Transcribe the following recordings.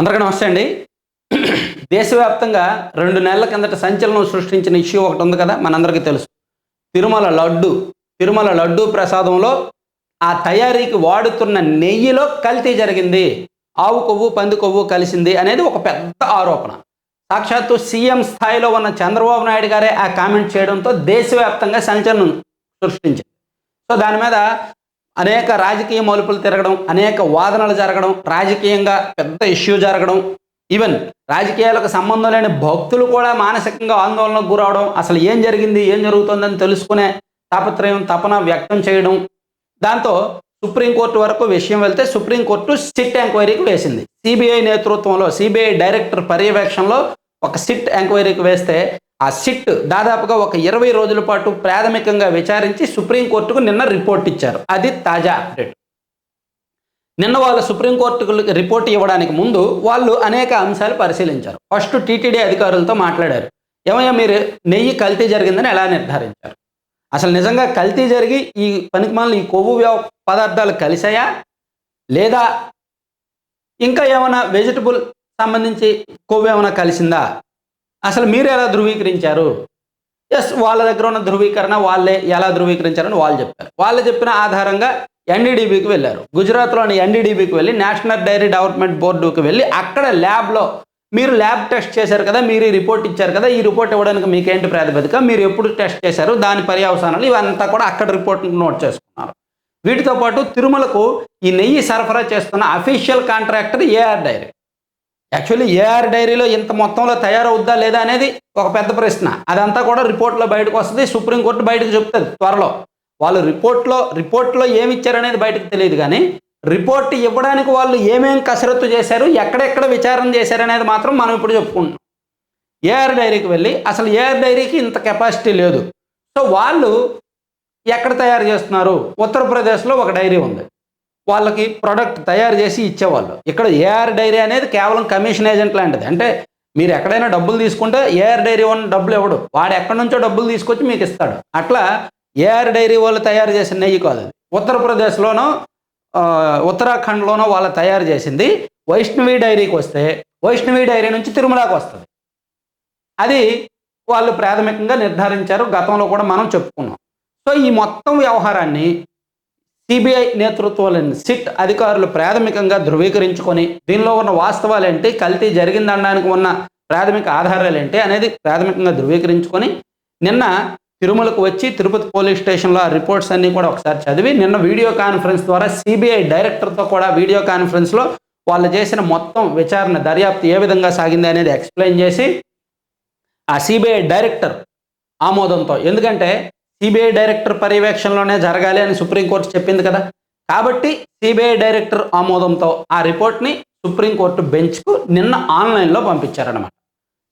అందరికీ నమస్తే అండి. దేశవ్యాప్తంగా రెండు నెలల కిందట సంచలనం సృష్టించిన ఇష్యూ ఒకటి ఉంది కదా మనందరికీ తెలుసు. తిరుమల లడ్డు తిరుమల లడ్డు ప్రసాదంలో ఆ తయారీకి వాడుతున్న నెయ్యిలో కల్తీ జరిగింది. ఆవు కొవ్వు పంది కొవ్వు కలిసింది అనేది ఒక పెద్ద ఆరోపణ. సాక్షాత్తు సీఎం స్థాయిలో ఉన్న చంద్రబాబు నాయుడు గారే ఆ కామెంట్ చేయడంతో దేశవ్యాప్తంగా సంచలనం సృష్టించింది. సో దాని మీద అనేక రాజకీయ మలుపులు తిరగడం అనేక వాదనలు జరగడం రాజకీయంగా పెద్ద ఇష్యూ జరగడం. ఈవెన్ రాజకీయాలకు సంబంధం లేని భక్తులు కూడా మానసికంగా ఆందోళనకు గురవడం అసలు ఏం జరిగింది ఏం జరుగుతుందని తెలుసుకునే తాపత్రయం తపన వ్యక్తం చేయడం. దాంతో సుప్రీంకోర్టు వరకు విషయం వెళ్తే సుప్రీంకోర్టు సిట్ ఎంక్వైరీకి వేసింది. సిబిఐ నేతృత్వంలో సిబిఐ డైరెక్టర్ పర్యవేక్షణలో ఒక సిట్ ఎంక్వైరీకి వేస్తే ఆ సిట్ దాదాపుగా ఒక ఇరవై రోజుల పాటు ప్రాథమికంగా విచారించి సుప్రీంకోర్టుకు నిన్న రిపోర్ట్ ఇచ్చారు. అది తాజా అప్డేట్. నిన్న వాళ్ళు సుప్రీంకోర్టుకు రిపోర్ట్ ఇవ్వడానికి ముందు వాళ్ళు అనేక అంశాలు పరిశీలించారు. ఫస్ట్ టీటీడీ అధికారులతో మాట్లాడారు. ఏమయ్యా మీరు నెయ్యి కల్తీ జరిగిందని ఎలా నిర్ధారించారు? అసలు నిజంగా కల్తీ జరిగి ఈ పనికిమాలను ఈ కొవ్వు పదార్థాలు కలిసాయా లేదా ఇంకా ఏమైనా వెజిటబుల్ సంబంధించి కొవ్వు ఏమైనా కలిసిందా? అసలు మీరు ఎలా ధృవీకరించారు? ఎస్ వాళ్ళ దగ్గర ఉన్న ధృవీకరణ వాళ్ళే ఎలా ధృవీకరించారని వాళ్ళు చెప్పారు. వాళ్ళు చెప్పిన ఆధారంగా ఎన్డీడీబీకి వెళ్ళారు. గుజరాత్లోని ఎన్డీడీబీకి వెళ్ళి నేషనల్ డైరీ డెవలప్మెంట్ బోర్డుకి వెళ్ళి అక్కడ ల్యాబ్లో మీరు ల్యాబ్ టెస్ట్ చేశారు కదా మీరు ఈ రిపోర్ట్ ఇచ్చారు కదా ఈ రిపోర్ట్ ఇవ్వడానికి మీకేంటి ప్రాతిపదిక? మీరు ఎప్పుడు టెస్ట్ చేశారు? దాని పర్యవసానాలు ఇవంతా కూడా అక్కడ రిపోర్ట్ నోట్ చేసుకున్నారు. వీటితో పాటు తిరుమలకు ఈ నెయ్యి సరఫరా చేస్తున్న official contractor A R dairy. Actually A R డైరీలో ఇంత మొత్తంలో తయారవుద్దా లేదా అనేది ఒక పెద్ద ప్రశ్న. అదంతా కూడా రిపోర్ట్లో బయటకు వస్తుంది సుప్రీంకోర్టు బయటకు చెప్తుంది త్వరలో. వాళ్ళు రిపోర్ట్లో రిపోర్ట్లో ఏమి ఇచ్చారనేది బయటకు తెలియదు కానీ రిపోర్ట్ ఇవ్వడానికి వాళ్ళు ఏమేం కసరత్తు చేశారు ఎక్కడెక్కడ విచారణ చేశారు అనేది మాత్రం మనం ఇప్పుడు చెప్పుకుంటున్నాం. ఏఆర్ డైరీకి వెళ్ళి అసలు ఏఆర్ డైరీకి ఇంత కెపాసిటీ లేదు. సో వాళ్ళు ఎక్కడ తయారు చేస్తున్నారు? ఉత్తరప్రదేశ్లో ఒక డైరీ ఉంది. వాళ్ళకి ప్రోడక్ట్ తయారు చేసి ఇచ్చేవాళ్ళు. ఇక్కడ ఏఆర్ డైరీ అనేది కేవలం కమిషన్ ఏజెంట్ లాంటిది. అంటే మీరు ఎక్కడైనా డబ్బులు తీసుకుంటే ఏఆర్ డైరీ వన్ డబ్బులు ఇవ్వడు. వాడు ఎక్కడి నుంచో డబ్బులు తీసుకొచ్చి మీకు ఇస్తాడు. అట్లా ఏఆర్ డైరీ వాళ్ళు తయారు చేసిన నెయ్యి కాదు అది. ఉత్తరప్రదేశ్లోనో ఉత్తరాఖండ్లోనో వాళ్ళు తయారు చేసింది వైష్ణవి డైరీకి వస్తే వైష్ణవి డైరీ నుంచి తిరుమలకి వస్తుంది. అది వాళ్ళు ప్రాథమికంగా నిర్ధారించారు. గతంలో కూడా మనం చెప్పుకున్నాం. సో ఈ మొత్తం వ్యవహారాన్ని సిబిఐ నేతృత్వంలోని సిట్ అధికారులు ప్రాథమికంగా ధృవీకరించుకొని దీనిలో ఉన్న వాస్తవాలు ఏంటి కల్తీ జరిగిందనడానికి ఉన్న ప్రాథమిక ఆధారాలు ఏంటి అనేది ప్రాథమికంగా ధృవీకరించుకొని నిన్న తిరుమలకు వచ్చి తిరుపతి పోలీస్ స్టేషన్లో ఆ రిపోర్ట్స్ అన్నీ కూడా ఒకసారి చదివి నిన్న వీడియో కాన్ఫరెన్స్ ద్వారా సిబిఐ డైరెక్టర్తో కూడా వీడియో కాన్ఫరెన్స్లో వాళ్ళు చేసిన మొత్తం విచారణ దర్యాప్తు ఏ విధంగా సాగింది అనేది ఎక్స్ప్లెయిన్ చేసి ఆ సిబిఐ డైరెక్టర్ ఆమోదంతో ఎందుకంటే సిబిఐ డైరెక్టర్ పర్యవేక్షణలోనే జరగాలి అని సుప్రీంకోర్టు చెప్పింది కదా. కాబట్టి సిబిఐ డైరెక్టర్ ఆమోదంతో ఆ రిపోర్ట్ని సుప్రీంకోర్టు బెంచ్కు నిన్న ఆన్లైన్లో పంపించారనమాట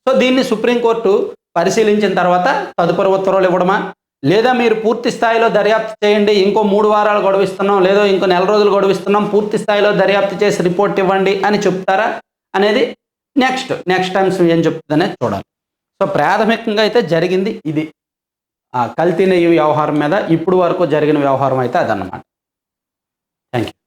సో దీన్ని సుప్రీంకోర్టు పరిశీలించిన తర్వాత తదుపరి ఉత్తర్వులు ఇవ్వడమా? లేదా మీరు పూర్తి స్థాయిలో దర్యాప్తు చేయండి ఇంకో మూడు వారాలు గొడవిస్తున్నాం లేదో ఇంకో నెల రోజులు గొడవిస్తున్నాం పూర్తి స్థాయిలో దర్యాప్తు చేసి రిపోర్ట్ ఇవ్వండి అని చెప్తారా? అనేది నెక్స్ట్ నెక్స్ట్ టైమ్స్ ఏం చెప్తుందనే చూడాలి. సో ప్రాథమికంగా అయితే జరిగింది ఇది. కల్తీ నెయ్యి వ్యవహారం మీద ఇప్పుడు వరకు జరిగిన వ్యవహారం అయితే అదన్నమాట. Thank you